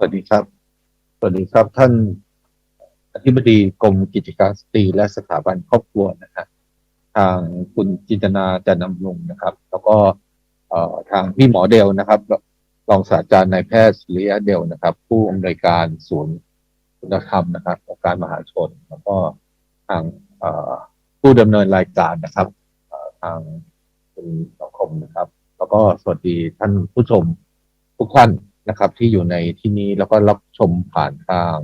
สวัสดีครับ สวัสดีครับท่านอธิบดีกรมกิจการสตรีและสถาบันครอบครัวนะฮะทางคุณจินตนาจันทำรงนะครับ แล้วก็ทางพี่หมอเดลนะครับรองศาสตราจารย์นายแพทย์สุริยะเดลนะครับ ผู้อำนวยการศูนย์คุณธรรมนะครับองค์การมหาชน แล้วก็ทางผู้ดำเนินรายการนะครับทางคุณสังคมนะครับ แล้วก็สวัสดีท่านผู้ชมทุกท่าน นะครับ ที่อยู่ในที่นี้แล้วก็รับชมผ่านทาง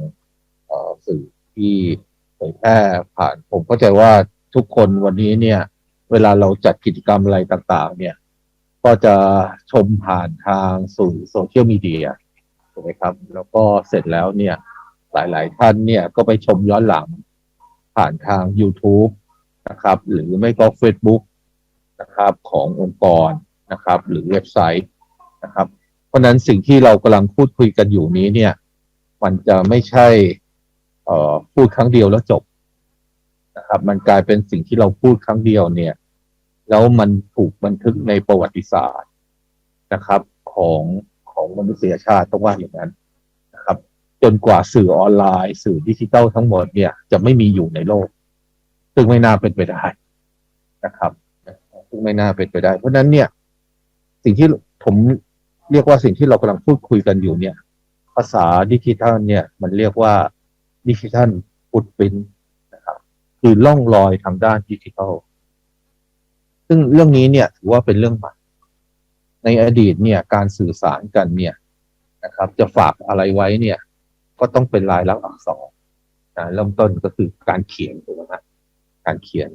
สื่อที่เผยแพร่ผ่าน ผมเข้าใจว่าทุกคนวันนี้เนี่ย เวลาเราจัดกิจกรรมอะไรต่าง ๆ เนี่ย ก็จะชมผ่านทางสื่อโซเชียลมีเดียถูกไหมครับ แล้วก็เสร็จแล้วเนี่ย หลายๆ ท่านเนี่ยก็ไปชมย้อนหลังผ่านทาง YouTube นะครับ หรือไม่ก็ Facebook นะครับ ขององค์กรนะครับ หรือเว็บไซต์นะครับ ราะนั้นสิ่งที่เรากำลังพูดคุยกันอยู่นี้เนี่ย มันจะไม่ใช่พูดครั้งเดียวแล้วจบนะครับ มันกลายเป็นสิ่งที่เราพูดครั้งเดียวเนี่ย แล้วมันถูกบันทึกในประวัติศาสตร์นะครับ ของของมนุษยชาติต้องว่าอย่างนั้นนะครับ จนกว่าสื่อออนไลน์ สื่อดิจิทัลทั้งหมดเนี่ย จะไม่มีอยู่ในโลก ซึ่งไม่น่าเป็นไปได้นะครับ ซึ่งไม่น่าเป็นไปได้ เพราะนั้นเนี่ย สิ่งที่ผม เรียกว่าสิ่งที่เรากำลังพูดคุยกันอยู่เนี่ย ภาษาดิจิทัลเนี่ยมันเรียกว่าดิจิทัลฟุตพิ้นนะครับ คือล่องรอยทางด้านดิจิทัล ซึ่งเรื่องนี้เนี่ยถือว่าเป็นเรื่องใหม่ ในอดีตเนี่ยการสื่อสารกันเนี่ยนะครับ จะฝากอะไรไว้เนี่ย ก็ต้องเป็นลายลักษณ์อักษรนะเริ่มต้นก็คือการเขียนถูกไหมฮะการเขียน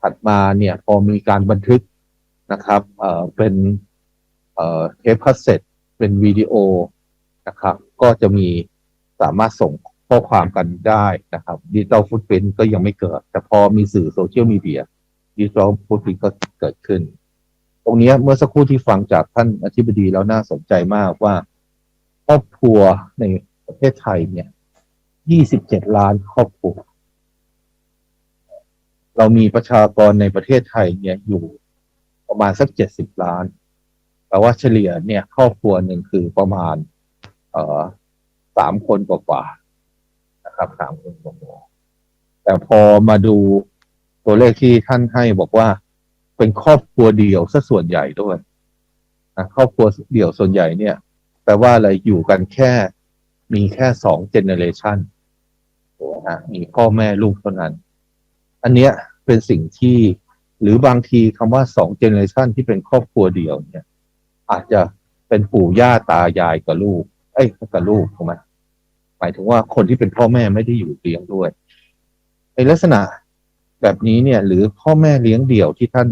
ถัดมาเนี่ยพอมีการบันทึกนะครับเอ่อเป็น เอ่อเทปคาสเซ็ตเป็นวิดีโอนะครับ ก็จะมีสามารถส่งข้อความกันได้นะครับดิจิตอลฟุตพิ้นก็ยังไม่เกิด แต่พอมีสื่อโซเชียลมีเดียดิจิทัลฟุตพิ้นก็เกิดขึ้น ตรงนี้เมื่อสักครู่ที่ฟังจากท่านอธิบดีแล้วน่าสนใจมากว่าครอบครัวในประเทศไทยเนี่ย 27 ล้านครอบครัว เรามีประชากรในประเทศไทยเนี่ยอยู่ประมาณสัก 70 ล้าน แต่ว่าเฉลี่ยเนี่ยครอบครัวหนึ่งคือประมาณ เอ่อสามคนกว่าๆนะครับสามคนกว่าแต่พอมาดูตัวเลขที่ท่านให้บอกว่าเป็นครอบครัวเดียวซะส่วนใหญ่ด้วยนะครอบครัวเดี่ยวส่วนใหญ่เนี่ยแปลว่าอะไรอยู่กันแค่มีแค่สองเจเนเรชันนะมีพ่อแม่ลูกเท่านั้น อันเนี้ยเป็นสิ่งที่หรือบางทีคำว่าสองเจเนเรชันที่เป็นครอบครัวเดียวเนี่ย อาจจะเป็นปู่ย่าตายายกับลูก เอ้ยกับลูกถูกไหมหมายถึงว่าคนที่เป็นพ่อแม่ไม่ได้อยู่เลี้ยงด้วยในลักษณะแบบนี้เนี่ย หรือพ่อแม่เลี้ยงเดี่ยวที่ท่าน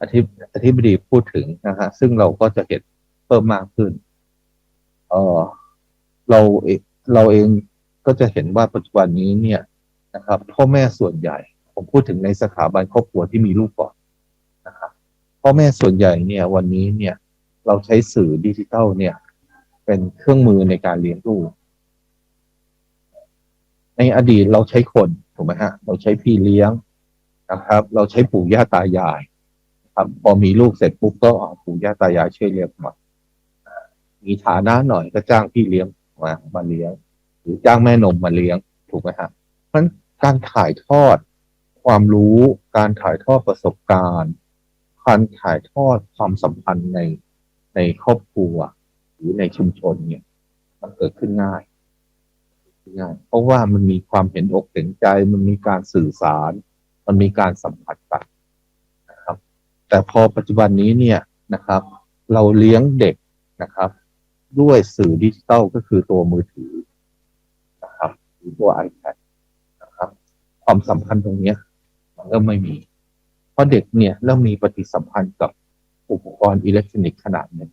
อธิบอธิบดีพูดถึงนะฮะซึ่งเราก็จะเห็นเพิ่มมากขึ้น เออเราเองเราเองก็จะเห็นว่าปัจจุบันนี้เนี่ยนะครับ พ่อแม่ส่วนใหญ่ ผมพูดถึงในสถาบันครอบครัวที่มีลูกก่อนนะครับพ่อแม่ส่วนใหญ่เนี่ย วันนี้เนี่ย เราใช้สื่อดิจิทัลเนี่ย เป็นเครื่องมือในการเลี้ยงลูก ในอดีตเราใช้คนถูกไหมฮะ เราใช้พี่เลี้ยงนะครับ เราใช้ปู่ย่าตายายครับพอมีลูกเสร็จปุ๊บก็ปู่ย่าตายายช่วยเลี้ยงมามีฐานะหน่อยก็จ้างพี่เลี้ยงมามาเลี้ยง หรือจ้างแม่นมมาเลี้ยงถูกไหมฮะเพราะการถ่ายทอดความรู้ การถ่ายทอดประสบการณ์การถ่ายทอดความสัมพันธ์ใน ในครอบครัว หรือในชุมชนเนี่ย มันเกิดขึ้นง่าย ง่าย เพราะว่ามันมีความเห็นอกเห็นใจ มันมีการสื่อสาร มันมีการสัมผัสกันนะครับ แต่พอปัจจุบันนี้เนี่ยนะครับ เราเลี้ยงเด็กนะครับ ด้วยสื่อดิจิทัลก็คือตัวมือถือนะครับหรือตัว iPad นะครับ ความสัมพันธ์ตรงนี้มันเริ่มไม่มี เพราะเด็กเนี่ยเริ่มมีปฏิสัมพันธ์กับอุปกรณ์อิเล็กทรอนิกส์ขนาดหนึ่ง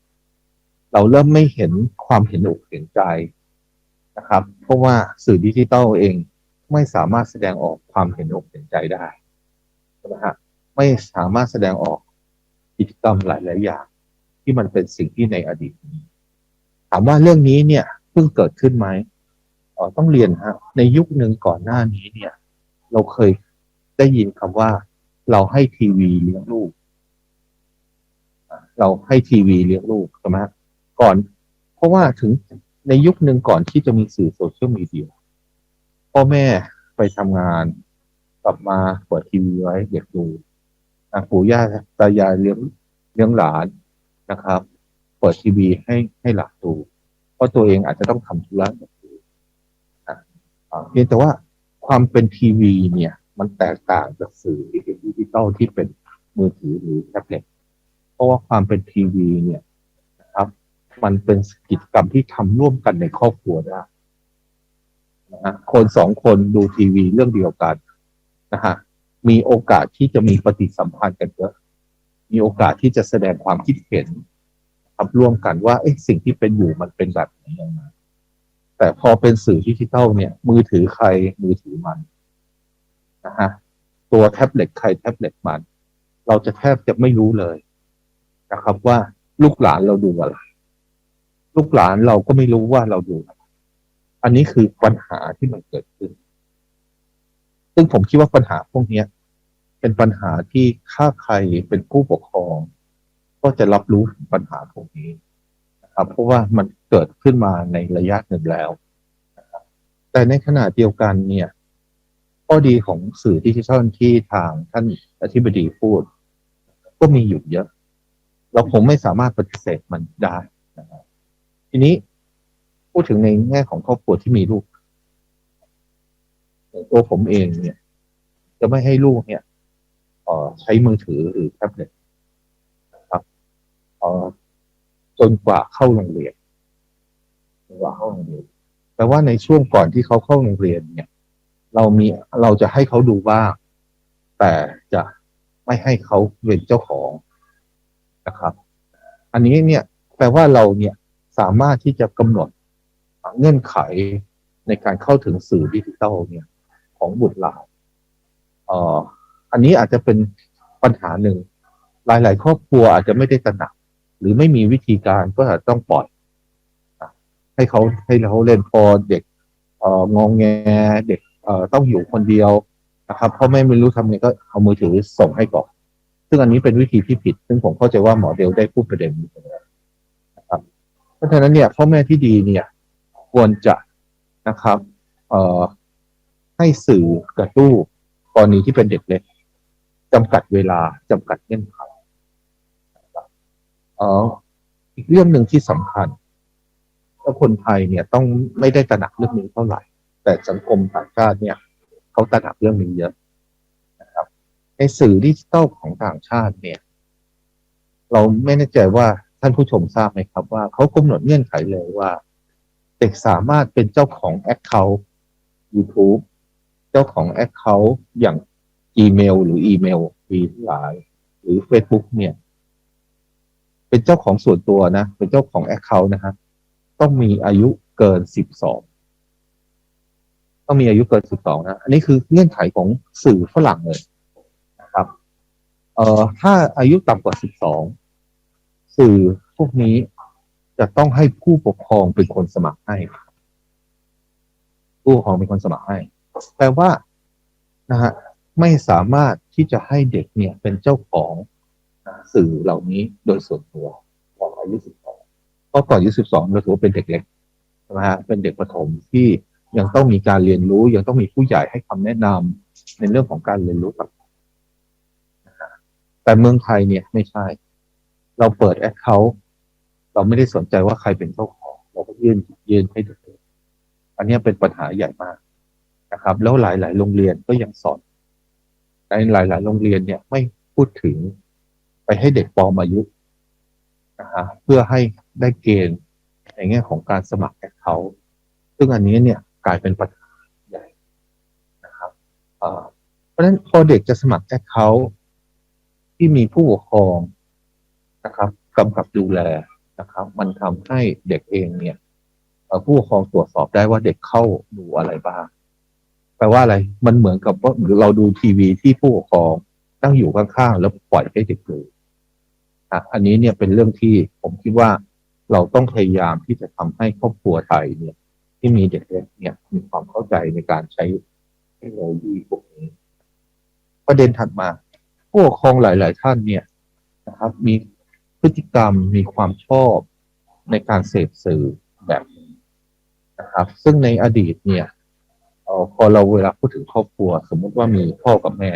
เราเริ่มไม่เห็นความเห็นอกเห็นใจนะครับ เพราะว่าสื่อดิจิทัลเองไม่สามารถแสดงออกความเห็นอกเห็นใจได้ใช่ไหมฮะไม่สามารถแสดงออกกิจกรรมหลายๆอย่าง ที่มันเป็นสิ่งที่ในอดีตมีถามว่าเรื่องนี้เนี่ยเพิ่งเกิดขึ้นไหมอ๋อต้องเรียนฮะในยุคหนึ่งก่อนหน้านี้เนี่ย เราเคยได้ยินคำว่า เราให้ทีวีเลี้ยงลูกเราให้ทีวีเลี้ยงลูกใช่ไหม ก่อน เพราะว่าถึงในยุคหนึ่งก่อนที่จะมีสื่อโซเชียลมีเดียพ่อแม่ไปทำงานกลับมาเปิดทีวีไว้เด็กดูปู่ย่าตายายเลี้ยงเลี้ยงหลานนะครับ เปิดทีวีให้ให้หลานดูเพราะตัวเองอาจจะต้องทำธุระเพียงแต่ว่าความเป็นทีวีเนี่ย มันแตกต่างจากสื่อที่เป็นดิจิตอลที่เป็นมือถือหรือแท็บเล็ตเพราะว่าความเป็นทีวีเนี่ย มันเป็นกิจกรรมที่ทำร่วมกันในครอบครัวได้นะฮะคนสองคนดูทีวีเรื่องเดียวกันนะฮะมีโอกาสที่จะมีปฏิสัมพันธ์กันเยอะมีโอกาสที่จะแสดงความคิดเห็นครับร่วมกันว่าเอ๊ะสิ่งที่เป็นอยู่มันเป็นแบบไหนยังไงแต่พอเป็นสื่อดิจิทัลเนี่ย มือถือใครมือถือมันนะฮะตัวแท็บเล็ตใครแท็บเล็ตมัน เราจะแทบจะไม่รู้เลยนะครับว่าลูกหลานเราดูอะไร ลูกหลานเราก็ไม่รู้ว่าเราดูอะไรอันนี้คือปัญหาที่มันเกิดขึ้น ซึ่งผมคิดว่าปัญหาพวกนี้เป็นปัญหาที่ถ้าใครเป็นผู้ปกครอง ก็จะรับรู้ถึงปัญหาพวกนี้นะครับ เพราะว่ามันเกิดขึ้นมาในระยะหนึ่งแล้ว แต่ในขณะเดียวกันเนี่ยข้อดีของสื่อดิจิทัลที่ทางท่านอธิบดีพูด ก็มีอยู่เยอะ เราคงไม่สามารถปฏิเสธมันได้นะครับ ทีนี้พูดถึงในแง่ของครอบครัวที่มีลูกตัวผมเองเนี่ย จะไม่ให้ลูกเนี่ยออใช้มือถือหรือแท็บเล็ตครับจนกว่าเข้าโรงเรียนจนกว่าเข้าโรงเรียนแต่ว่าในช่วงก่อนที่เขาเข้าโรงเรียนเนี่ย เรามีเราจะให้เขาดูบ้าง แต่จะไม่ให้เขาเป็นเจ้าของนะครับ อันนี้เนี่ยแปลว่าเราเนี่ย สามารถที่จะกำหนดเงื่อนไขในการเข้าถึงสื่อดิจิทัลเนี่ยของบุตรหลานเอ่ออันนี้อาจจะเป็นปัญหาหนึ่ง หลาย ๆ ครอบครัวอาจจะไม่ได้ตระหนัก หรือไม่มีวิธีการก็อาจต้องปล่อย ให้เขาให้เขาเล่นพอเด็กเอ่ององแงเด็กเอ่อต้องอยู่คนเดียวนะครับพ่อแม่ไม่รู้ทำไงก็เอามือถือส่งให้ก่อน ซึ่งอันนี้เป็นวิธีที่ผิด ซึ่งผมเข้าใจว่าหมอเดลได้พูดประเด็นนี้ ราะฉะนั้นเนี่ยพ่อแม่ที่ดีเนี่ย ควรจะนะครับ เอ่อให้สื่อกับลูกกรณีที่เป็นเด็กเล็กจำกัดเวลาจำกัดเงื่อนไขเอ่ออีกเรื่องหนึ่งที่สำคัญว่าคนไทยเนี่ยต้องไม่ได้ตระหนักเรื่องนี้เท่าไหร่ แต่สังคมต่างชาติเนี่ยเขาตระหนักเรื่องนี้เยอะนะครับในสื่อดิจิทัลของต่างชาติเนี่ย เราไม่แน่ใจว่า ท่านผู้ชมทราบไหมครับว่าเขากำหนดเงื่อนไขเลยว่า เด็กสามารถเป็นเจ้าของ Account YouTube เจ้าของ Account อย่าง Gmail หรืออีเมลมีหลาย หรือ Facebook เนี่ย เป็นเจ้าของส่วนตัวนะ เป็นเจ้าของ Account นะฮะต้องมีอายุเกิน12ต้องมีอายุเกิน12นะ อันนี้คือเงื่อนไขของสื่อฝรั่งเลยนะครับ เอ่อถ้าอายุต่ำกว่า12สื่อ สื่อพวกนี้จะต้องให้ผู้ปกครองเป็นคนสมัครให้ ผู้ปกครองเป็นคนสมัครให้แปลว่านะฮะไม่สามารถที่จะให้เด็กเนี่ยเป็นเจ้าของสื่อเหล่านี้โดยส่วนตัวก่อนอายุ12เพราะก่อนอายุ12เราถือว่าเป็นเด็กเล็กใช่ไหมฮะเป็นเด็กประถมที่ยังต้องมีการเรียนรู้ ยังต้องมีผู้ใหญ่ให้คำแนะนำในเรื่องของการเรียนรู้ต่างๆนะฮะแต่เมืองไทยเนี่ยไม่ใช่ เราเปิดแอคเคาท์เราไม่ได้สนใจว่าใครเป็นเจ้าของ เราก็ยื่นยื่นให้เด็กอันนี้เป็นปัญหาใหญ่มากนะครับ แล้วหลาย ๆ โรงเรียนก็ยังสอนในหลาย ๆ โรงเรียนเนี่ยไม่พูดถึงไปให้เด็กปลอมอายุนะฮะเพื่อให้ได้เกณฑ์ในแง่ของการสมัครแอคเคาท์ซึ่งอันนี้เนี่ยกลายเป็นปัญหาใหญ่นะครับเอ่อเพราะฉะนั้นพอเด็กจะสมัครแอคเคาท์ที่มีผู้ปกครอง นะครับกำกับดูแลนะครับ มันทำให้เด็กเองเนี่ยผู้ปกครองตรวจสอบได้ว่าเด็กเข้าดูอะไรบ้างแปลว่าอะไร มันเหมือนกับว่าเราดูทีวีที่ผู้ปกครองนั่งอยู่ข้างๆแล้วปล่อยให้เด็กดูอะอันนี้เนี่ยเป็นเรื่องที่ผมคิดว่าเราต้องพยายามที่จะทำให้ครอบครัวไทยเนี่ย ที่มีเด็กเล็กเนี่ยมีความเข้าใจในการใช้เทคโนโลยีพวกนี้ ประเด็นถัดมาผู้ปกครองหลาย ๆ ท่านเนี่ยนะครับ มี พฤติกรรมมีความชอบในการเสพสื่อแบบนี้นะครับ ซึ่งในอดีตเนี่ยออพอเราเวลาพูดถึงครอบครัว สมมติว่ามีพ่อกับแม่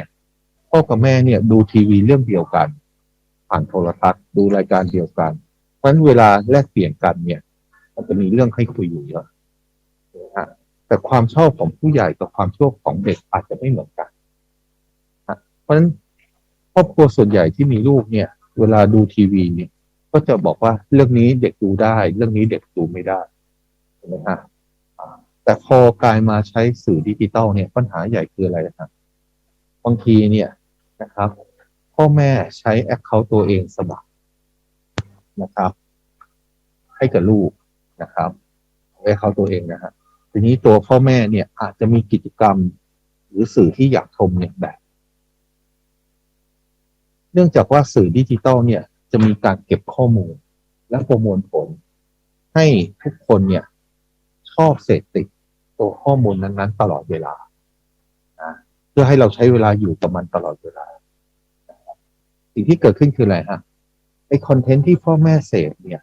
พ่อกับแม่เนี่ยดูทีวีเรื่องเดียวกัน ผ่านโทรทัศน์ดูรายการเดียวกัน เพราะฉะนั้นเวลาแลกเปลี่ยนกันเนี่ย มันจะมีเรื่องให้คุยอยู่เยอะนะแต่ความชอบของผู้ใหญ่กับความชอบของเด็กอาจจะไม่เหมือนกัน เพราะฉะนั้นครอบครัวส่วนใหญ่ที่มีลูกเนี่ย เวลาดูทีวีเนี่ย ก็จะบอกว่าเรื่องนี้เด็กดูได้ เรื่องนี้เด็กดูไม่ได้ใช่ไหมฮะแต่พอกลายมาใช้สื่อดิจิตอลเนี่ยปัญหาใหญ่คืออะไรนะครับบางทีเนี่ยนะครับ พ่อแม่ใช้แอคเคาท์ตัวเองสมัครนะครับ ให้กับลูกนะครับแอคเคาท์ตัวเองนะฮะทีนี้ตัวพ่อแม่เนี่ยอาจจะมีกิจกรรม หรือสื่อที่อยากชมเนี่ยแบบ นื่องจากว่าสื่อดิจิตอลเนี่ยจะมีการเก็บข้อมูล และประมวลผล ให้ทุกคนเนี่ยชอบเสพติดตัวข้อมูลนั้นๆ ตลอดเวลา เพื่อให้เราใช้เวลาอยู่กับมันตลอดเวลา สิ่งที่เกิดขึ้นคืออะไรฮะไอคอนเทนต์ที่พ่อแม่เสพเนี่ย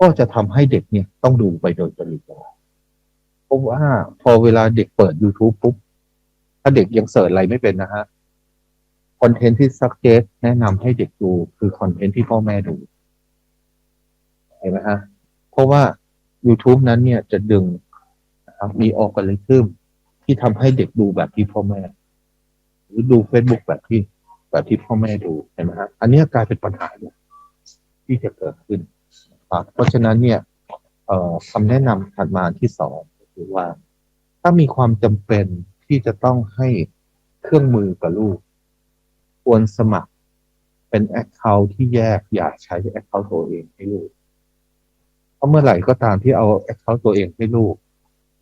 ก็จะทำให้เด็กเนี่ยต้องดูไปโดยปริยายเพราะว่าพอเวลาเด็กเปิด YouTube ปุ๊บถ้าเด็กยังเสิร์ชอะไรไม่เป็นนะฮะ อนเทนต์ที่ suggest แนะนำให้เด็กดูคือคอนเทนต์ที่พ่อแม่ดู เห็นไหมฮะ เพราะว่า YouTube นั้นเนี่ยจะดึงมีออกริทึมที่ทำให้เด็กดูแบบที่พ่อแม่ หรือดู Facebook แบบที่แบบที่พ่อแม่ดูเห็นไหมฮะอันเนี้ยกลายเป็นปัญหาเนี่ยที่จะเกิดขึ้นครับเพราะฉะนั้นเนี่ยคำแนะนำถัดมาที่สองคือว่า ถ้ามีความจำเป็นที่จะต้องให้เครื่องมือกับลูก ควรสมัครเป็นแอคเคาท์ที่แยกอย่าใช้แอคเคาท์ตัวเองให้ลูก เพราะเมื่อไหร่ก็ตามที่เอาแอคเคาท์ตัวเองให้ลูก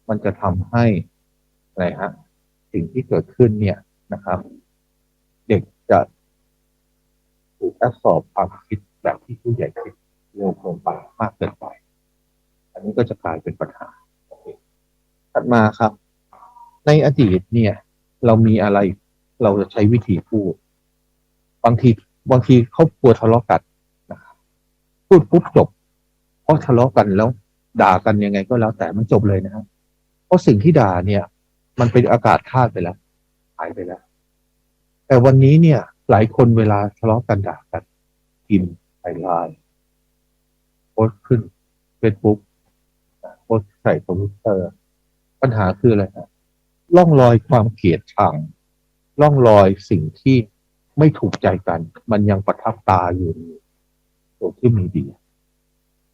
มันจะทำให้อะไรฮะสิ่งที่เกิดขึ้นเนี่ยนะครับ เด็กจะถูกแอบสอบความคิดแบบที่ผู้ใหญ่คิดเร็วลงไปมากเกินไป อันนี้ก็จะกลายเป็นปัญหาถัดมาครับ ในอดีตเนี่ย เรามีอะไรเราจะใช้วิธีพูด บางทีบางทีครอบครัวทะเลาะกันนะครับพูดปุ๊บจบเพราะทะเลาะกันแล้ว ด่ากันยังไงก็แล้วแต่มันจบเลยนะครับเพราะสิ่งที่ด่าเนี่ย มันเป็นอากาศธาตุไปแล้วหายไปแล้ว แต่วันนี้เนี่ย หลายคนเวลาทะเลาะกันด่ากันพิมพ์ไปไลน์โพสขึ้นเฟซบุ๊กโพสใส่คอมพิวเตอร์ปัญหาคืออะไรฮะล่องรอยความเกลียดชังล่องรอยสิ่งที่ ไม่ถูกใจกัน มันยังประทับตาอยู่ในโซเชียลมีเดีย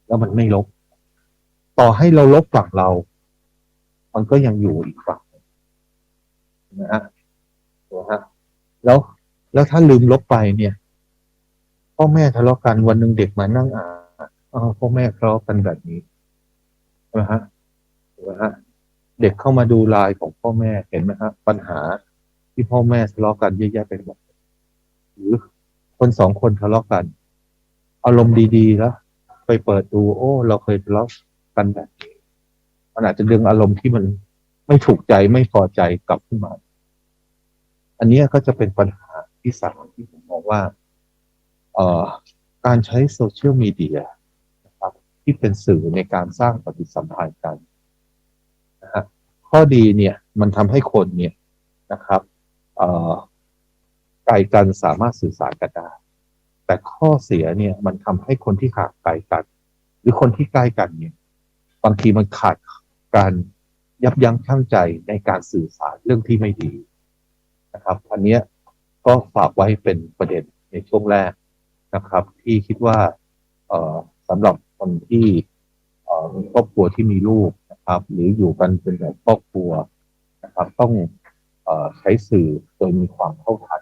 แล้วมันไม่ลบ ต่อให้เราลบฝั่งเรา มันก็ยังอยู่อีกฝั่งนะฮะนะฮะแล้วแล้วถ้าลืมลบไปเนี่ยพ่อแม่ทะเลาะกันวันหนึ่งเด็กมานั่งอ่านอ๋อพ่อแม่ทะเลาะกันแบบนี้ใช่ไหมฮะถูกไหมฮะเด็กเข้ามาดูไลน์ของพ่อแม่เห็นไหมฮะปัญหาที่พ่อแม่ทะเลาะกันเยอะแยะไปหมด หรือคนสองคนทะเลาะกัน อารมณ์ดีๆแล้วไปเปิดดูโอ้ เราเคยทะเลาะกันแบบนี้มันอาจจะดึงอารมณ์ที่มันไม่ถูกใจไม่พอใจกลับขึ้นมา อันนี้ก็จะเป็นปัญหาที่สามที่ผมมองว่า เอ่อ การใช้โซเชียลมีเดียนะครับ ที่เป็นสื่อในการสร้างปฏิสัมพันธ์กันนะฮะข้อดีเนี่ย มันทำให้คนเนี่ยนะครับ เอ่อ ไกลกันสามารถสื่อสารกันได้ แต่ข้อเสียเนี่ยมันทำให้คนที่ห่างไกลกัน หรือคนที่ใกล้กันเนี่ย บางทีมันขาดการยับยั้งชั่งใจในการสื่อสารเรื่องที่ไม่ดีนะครับ อันเนี้ยก็ฝากไว้เป็นประเด็นในช่วงแรกนะครับ ที่คิดว่าสำหรับคนที่มีครอบครัวที่มีลูกนะครับ หรืออยู่กันเป็นแบบครอบครัวนะครับ ต้องอใช้สื่อโดยมีความเข้าทัน